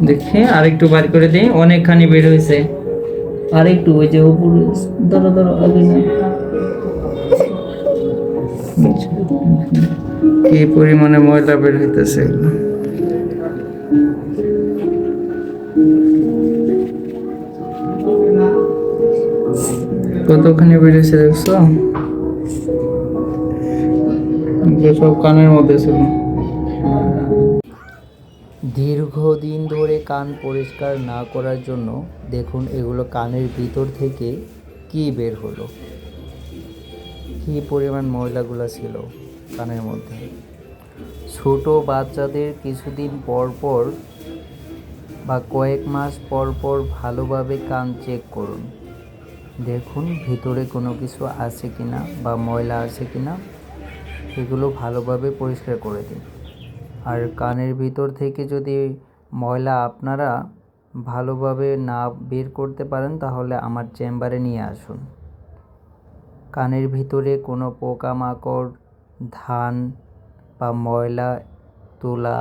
দেখি আরেকটু বার করে দিই অনেকখানি বের হয়েছে আরেকটু ওই যে উপরে ধরো ধরো আগে না। কি পরিমাণে ময়লা বের হইতেছে। কতখানি বেরিয়েছে দেখছ সব কানের মধ্যে ছিল দীর্ঘদিন ধরে কান পরিষ্কার না করার জন্য দেখুন এগুলো কানের ভিতর থেকে কি বের হলো। কি পরিমাণ ময়লাগুলো ছিল কানের মধ্যে। ছোট বাচ্চাদের কিছুদিন পর পর বা কয়েক মাস পর পর ভালোভাবে কান চেক করুন। দেখুন ভিতরে কোনো কিছু আছে কিনা বা ময়লা আছে কিনা, এগুলো ভালোভাবে পরিষ্কার করে দিন। আর কানের ভিতর থেকে যদি ময়লা আপনারা ভালোভাবে না বের করতে পারেন, তাহলে আমার চেম্বারে নিয়ে আসুন। কানের ভিতরে কোনো পোকামাকড়, ধান বা ময়লা, তোলা,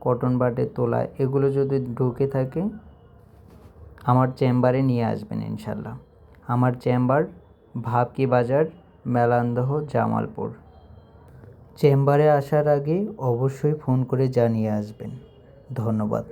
কটন বাটের তোলা, এগুলো যদি ঢুকে থাকে, আমার চেম্বারে নিয়ে আসবেন ইনশাল্লাহ। আমার চেম্বার, ভাবকি বাজার, মেলান্দহ, জামালপুর। চেম্বারে আসার আগে অবশ্যই ফোন করে জানিয়ে আসবেন। ধন্যবাদ।